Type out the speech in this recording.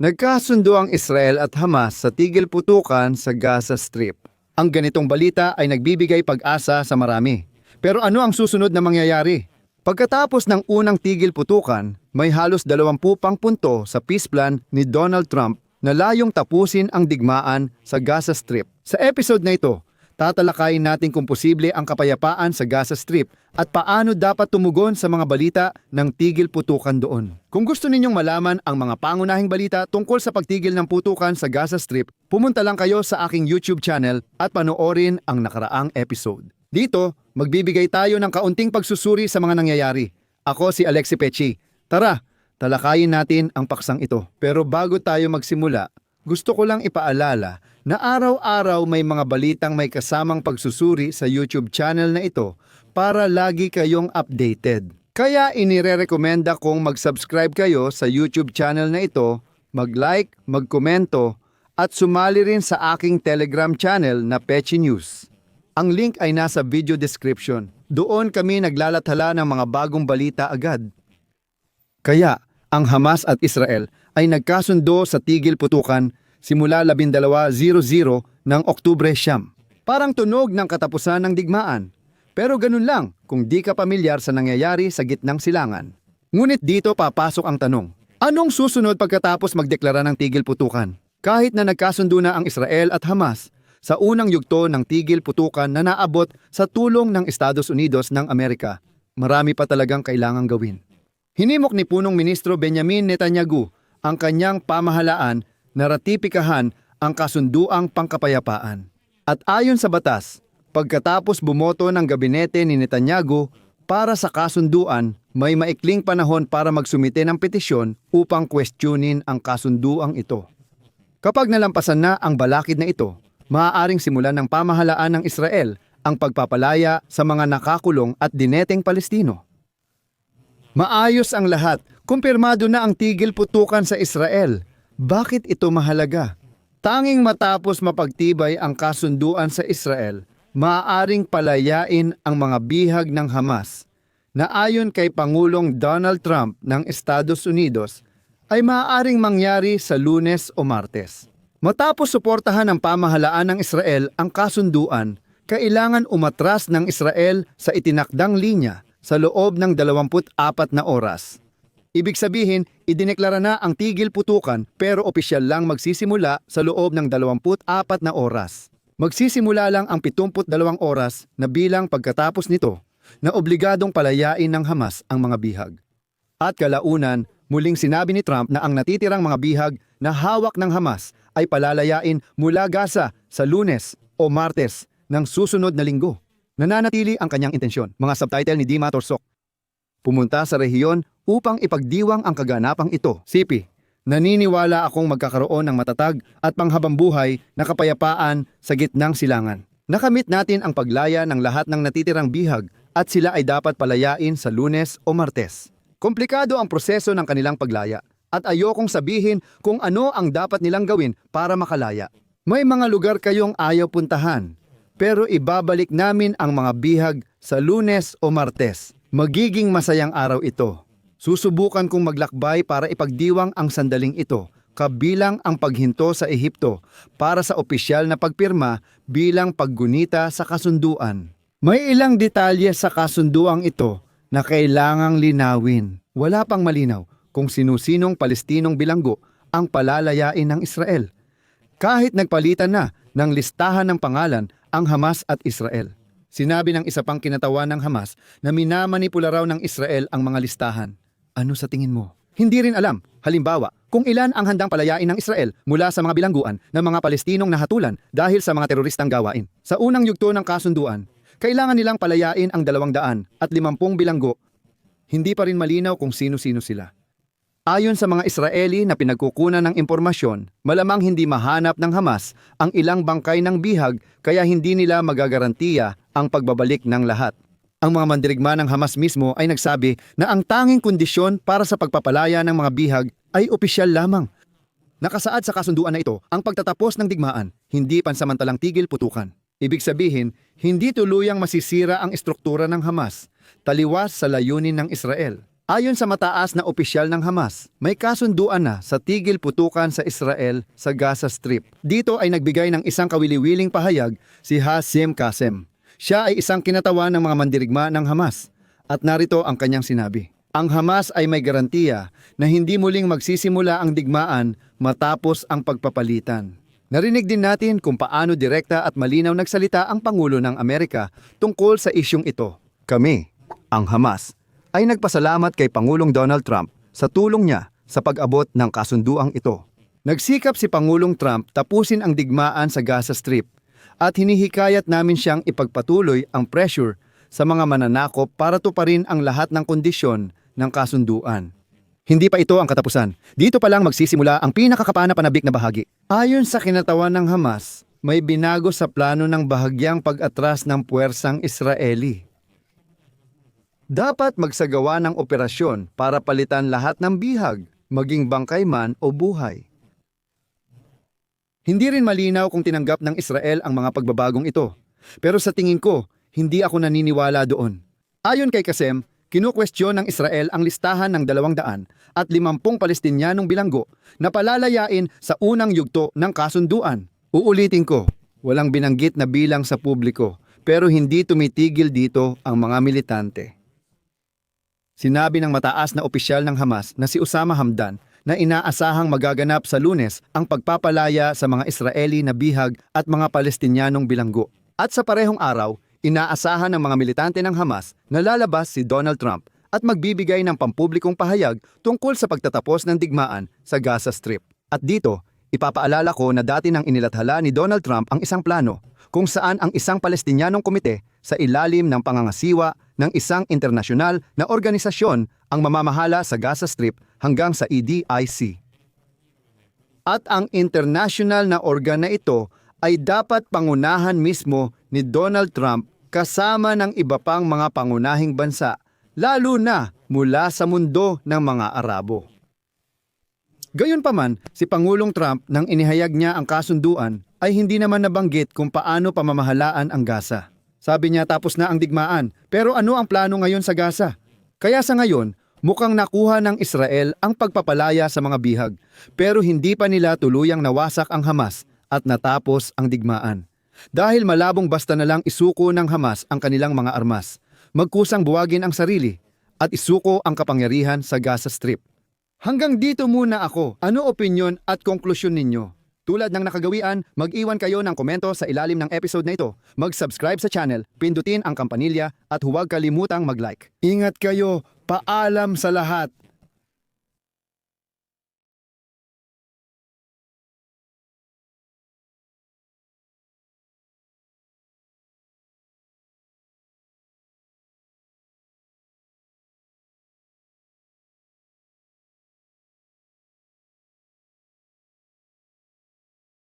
Nagkasundo ang Israel at Hamas sa tigil putukan sa Gaza Strip. Ang ganitong balita ay nagbibigay pag-asa sa marami. Pero ano ang susunod na mangyayari? Pagkatapos ng unang tigil putukan, may halos 20 pang punto sa peace plan ni Donald Trump na layong tapusin ang digmaan sa Gaza Strip. Sa episode na ito, tatalakayin natin kung posible ang kapayapaan sa Gaza Strip at paano dapat tumugon sa mga balita ng tigil putukan doon. Kung gusto ninyong malaman ang mga pangunahing balita tungkol sa pagtigil ng putukan sa Gaza Strip, pumunta lang kayo sa aking YouTube channel at panoorin ang nakaraang episode. Dito, magbibigay tayo ng kaunting pagsusuri sa mga nangyayari. Ako si Alexi Pechi. Tara, talakayin natin ang paksang ito. Pero bago tayo magsimula, gusto ko lang ipaalala na araw-araw may mga balitang may kasamang pagsusuri sa YouTube channel na ito para lagi kayong updated. Kaya inirerekomenda kong mag-subscribe kayo sa YouTube channel na ito, mag-like, magkomento, at sumali rin sa aking Telegram channel na Pechi News. Ang link ay nasa video description. Doon kami naglalathala ng mga bagong balita agad. Kaya, ang Hamas at Israel ay nagkasundo sa tigil putukan simula 12.00 ng Oktubre siyam. Parang tunog ng katapusan ng digmaan. Pero ganun lang kung di ka pamilyar sa nangyayari sa gitnang silangan. Ngunit dito papasok ang tanong, anong susunod pagkatapos magdeklara ng tigil putukan? Kahit na nagkasundo na ang Israel at Hamas sa unang yugto ng tigil putukan na naabot sa tulong ng Estados Unidos ng Amerika, marami pa talagang kailangang gawin. Hinimok ni punong ministro Benjamin Netanyahu ang kanyang pamahalaan na ratipikahan ang kasunduang pangkapayapaan. At ayon sa batas, pagkatapos bumoto ng gabinete ni Netanyahu para sa kasunduan, may maikling panahon para magsumite ng petisyon upang questionin ang kasunduang ito. Kapag nalampasan na ang balakid na ito, maaaring simulan ng pamahalaan ng Israel ang pagpapalaya sa mga nakakulong at dineteng Palestino. Maayos ang lahat. Kumpirmado na ang tigil putukan sa Israel. Bakit ito mahalaga? Tanging matapos mapagtibay ang kasunduan sa Israel, maaaring palayain ang mga bihag ng Hamas na ayon kay Pangulong Donald Trump ng Estados Unidos ay maaaring mangyari sa lunes o martes. Matapos suportahan ng pamahalaan ng Israel ang kasunduan, kailangan umatras ng Israel sa itinakdang linya sa loob ng 24 na oras. Ibig sabihin, idineklara na ang tigil putukan pero opisyal lang magsisimula sa loob ng 24 na oras. Magsisimula lang ang 72 oras na bilang pagkatapos nito na obligadong palayain ng Hamas ang mga bihag. At kalaunan, muling sinabi ni Trump na ang natitirang mga bihag na hawak ng Hamas ay palalayain mula Gaza sa lunes o martes ng susunod na linggo. Nananatili ang kanyang intensyon. Mga subtitle ni Dima Torsok. Pumunta sa rehiyon upang ipagdiwang ang kaganapang ito. Sipi, naniniwala akong magkakaroon ng matatag at panghabambuhay na kapayapaan sa gitnang silangan. Nakamit natin ang paglaya ng lahat ng natitirang bihag at sila ay dapat palayain sa lunes o martes. Komplikado ang proseso ng kanilang paglaya at ayokong sabihin kung ano ang dapat nilang gawin para makalaya. May mga lugar kayong ayaw puntahan, pero ibabalik namin ang mga bihag sa lunes o martes. Magiging masayang araw ito. Susubukan kong maglakbay para ipagdiwang ang sandaling ito, kabilang ang paghinto sa Ehipto para sa opisyal na pagpirma bilang paggunita sa kasunduan. May ilang detalye sa kasunduang ito na kailangang linawin. Wala pang malinaw kung sinusinong Palestinong bilanggo ang palalayain ng Israel. Kahit nagpalitan na ng listahan ng pangalan ang Hamas at Israel. Sinabi ng isa pang kinatawan ng Hamas na minamanipula raw ng Israel ang mga listahan. Ano sa tingin mo? Hindi rin alam, halimbawa, kung ilan ang handang palayain ng Israel mula sa mga bilangguan ng mga Palestinong nahatulan dahil sa mga teroristang gawain. Sa unang yugto ng kasunduan, kailangan nilang palayain ang dalawang daan at limampung bilanggo. Hindi pa rin malinaw kung sino-sino sila. Ayon sa mga Israeli na pinagkukunan ng impormasyon, malamang hindi mahanap ng Hamas ang ilang bangkay ng bihag kaya hindi nila magagarantiya ang pagbabalik ng lahat. Ang mga mandirigma ng Hamas mismo ay nagsabi na ang tanging kondisyon para sa pagpapalaya ng mga bihag ay opisyal lamang. Nakasaad sa kasunduan na ito ang pagtatapos ng digmaan, hindi pansamantalang tigil putukan. Ibig sabihin, hindi tuluyang masisira ang estruktura ng Hamas, taliwas sa layunin ng Israel. Ayon sa mataas na opisyal ng Hamas, may kasunduan na sa tigil putukan sa Israel sa Gaza Strip. Dito ay nagbigay ng isang kawili-wiling pahayag si Hasim Kasem. Siya ay isang kinatawan ng mga mandirigma ng Hamas. At narito ang kanyang sinabi. Ang Hamas ay may garantiya na hindi muling magsisimula ang digmaan matapos ang pagpapalitan. Narinig din natin kung paano direkta at malinaw nagsalita ang Pangulo ng Amerika tungkol sa isyong ito. Kami, ang Hamas, ay nagpasalamat kay Pangulong Donald Trump sa tulong niya sa pag-abot ng kasunduang ito. Nagsikap si Pangulong Trump tapusin ang digmaan sa Gaza Strip at hinihikayat namin siyang ipagpatuloy ang pressure sa mga mananakop para tuparin ang lahat ng kondisyon ng kasunduan. Hindi pa ito ang katapusan. Dito pa lang magsisimula ang pinakakapana-panabik na bahagi. Ayon sa kinatawan ng Hamas, may binago sa plano ng bahagyang pag-atras ng puwersang Israeli. Dapat magsagawa ng operasyon para palitan lahat ng bihag, maging bangkay man o buhay. Hindi rin malinaw kung tinanggap ng Israel ang mga pagbabagong ito. Pero sa tingin ko, hindi ako naniniwala doon. Ayon kay Kasem, kinukwestiyon ng Israel ang listahan ng 200 at 50 Palestinyanong bilanggo na palalayain sa unang yugto ng kasunduan. Uulitin ko, walang binanggit na bilang sa publiko pero hindi tumitigil dito ang mga militante. Sinabi ng mataas na opisyal ng Hamas na si Osama Hamdan na inaasahang magaganap sa lunes ang pagpapalaya sa mga Israeli na bihag at mga Palestinyanong bilanggo. At sa parehong araw, inaasahan ng mga militante ng Hamas na lalabas si Donald Trump at magbibigay ng pampublikong pahayag tungkol sa pagtatapos ng digmaan sa Gaza Strip. At dito, ipapaalala ko na dati nang inilathala ni Donald Trump ang isang plano kung saan ang isang Palestinyanong komite sa ilalim ng pangangasiwa ng isang internasyonal na organisasyon ang mamamahala sa Gaza Strip hanggang sa EDIC. At ang international na organ na ito ay dapat pangunahan mismo ni Donald Trump kasama ng iba pang mga pangunahing bansa, lalo na mula sa mundo ng mga Arabo. Gayunpaman, si Pangulong Trump nang inihayag niya ang kasunduan ay hindi naman nabanggit kung paano pamamahalaan ang Gaza. Sabi niya tapos na ang digmaan, pero ano ang plano ngayon sa Gaza? Kaya sa ngayon, mukhang nakuha ng Israel ang pagpapalaya sa mga bihag, pero hindi pa nila tuluyang nawasak ang Hamas at natapos ang digmaan. Dahil malabong basta na lang isuko ng Hamas ang kanilang mga armas, magkusang buwagin ang sarili at isuko ang kapangyarihan sa Gaza Strip. Hanggang dito muna ako. Ano opinyon at konklusyon ninyo? Tulad ng nakagawian, mag-iwan kayo ng komento sa ilalim ng episode na ito. Mag-subscribe sa channel, pindutin ang kampanilya at huwag kalimutang mag-like. Ingat kayo, paalam sa lahat.